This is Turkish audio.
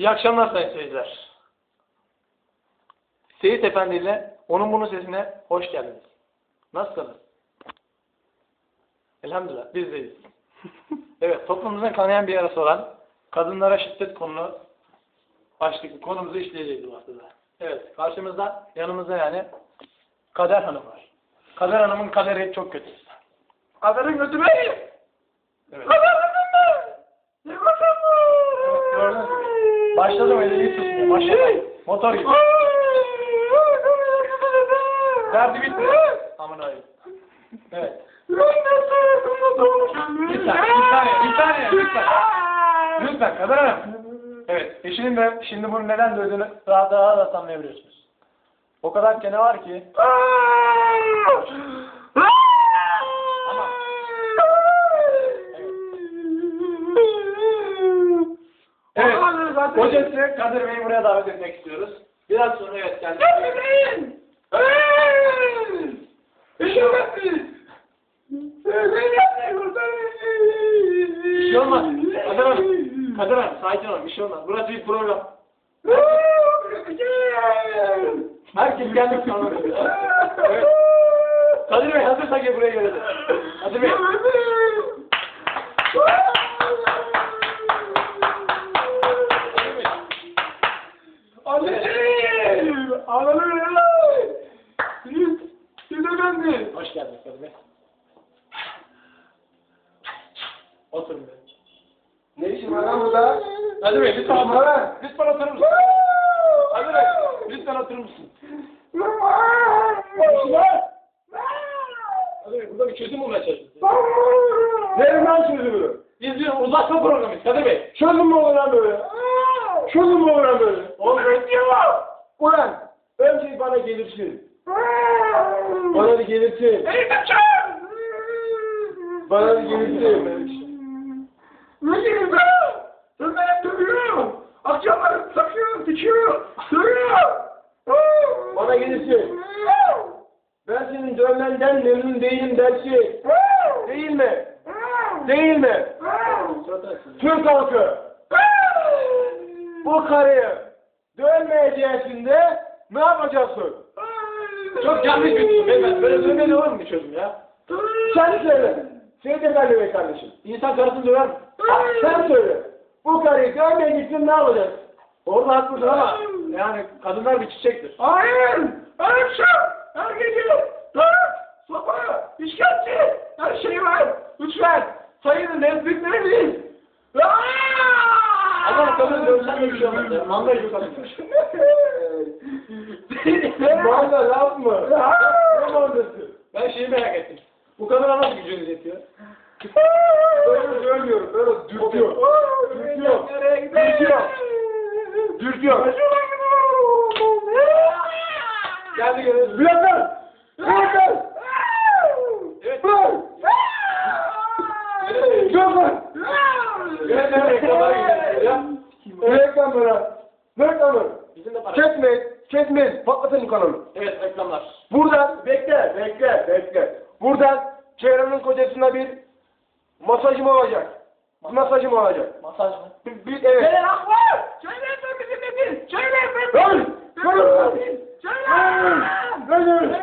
İyi akşamlar sayın seyirciler. Seyit Efendi ile onun bunun sesine hoş geldiniz. Nasılsınız? Elhamdülillah biz deyiz. evet toplumumuzun kanayan bir yarası olan kadınlara şiddet konulu başlıklı konumuzu işleyeceğiz bu haftada. Evet karşımızda yanımızda yani Kader Hanım var. Kader Hanım'ın kaderi çok kötü. Kaderin kötü benim. Evet. Kaderin mi? Ne kadar Evet, gördünüz mü? Başladım iyi tutmuyor. Maşallah. Motor gibi. Derdi bitti. Aman abi. Evet. Bir saniye, bir saniye, bir saniye, lütfen. Lütfen, Kader Hanım. Evet, eşinin de şimdi bunu neden dövdüğünü daha daha da anlayabiliyorsunuz. O kadar kene var ki. Kocası Kadir Bey'i buraya davet etmek istiyoruz. Biraz sonra evet kendisi. Bir şey olmaz. Kadir Hanım. Kadir Hanım sakin olun. Bir şey olmaz. Burası bir program. Herkes kendi sorunu. Evet. Kadir Bey hazırsa gel buraya gelelim. Kadir Bey. Kadir Bey. Anneciğim! Ağlanıyorum! Siz, siz efendi! Hoş geldiniz Kadir Bey. Oturun Bey. Ne işin var lan burada? Kadir Bey lütfen oturun. Ha? Lütfen oturur musun? Kadir Bey lütfen oturur musun? Kadir Bey burada bir çözüm bulmaya çalışıyoruz. Verin lan sözümü! Biz bir uzlaşma programıyız Kadir Bey. Çözüm mü olur lan böyle? Çözüm mü olur lan böyle? Olur. Ulan! Önce bana gelirsin. Bana bir gelirsin. Bana bir gelirsin. Dikiyor, dövüyor! Bana gelirsin. Ben senin dövmenden memnun değilim dersin. Değil mi? Değil mi? Türk halkı bu karıyı dövmeyeceksin de ne yapacaksın? Çok yanlış bir beyefendi. Böyle dövmeyle olur mu bir çözüm ya? Sen söyle. Efendi Bey kardeşim. İnsan karısını döver mi? Sen söyle. Bu karıyı dövmeyeceksin ne yapacaksın? Orada haklısın ama yani kadınlar bir çiçektir. Hayır! Akşam, her gece, dört, sopa, işkence, her şey var. Lütfen, sayının nezbitleriniz. Ama kadın dövsen bir şey olmaz. ya. Manga gibi kadın. Bana laf mı? Ne mandası? Ben şeyi merak ettim. Bu kadına nasıl gücünüz yetiyor? Böyle dövmüyorum. Böyle dürtüyor. Dürtüyor. Dürtüyor. Dürtüyor. Geldi. Bırakın. Bırakın. Evet. Bırak. Gene de reklamlara gidiyoruz ya. Reklam bırak. Reklamı. Bizim de para. Kesmeyin. Kesmeyin. Patlatın bu kanalı. Evet reklamlar. Buradan bekle, bekle, bekle. Buradan Ceyran'ın kocasına bir masajım olacak. Masajım olacak. Masaj mı? Bir, bir evet. Söyle akbar! Söyle ben bizim nedir? Söyle ben Öl! Öl! Öl! Söyle!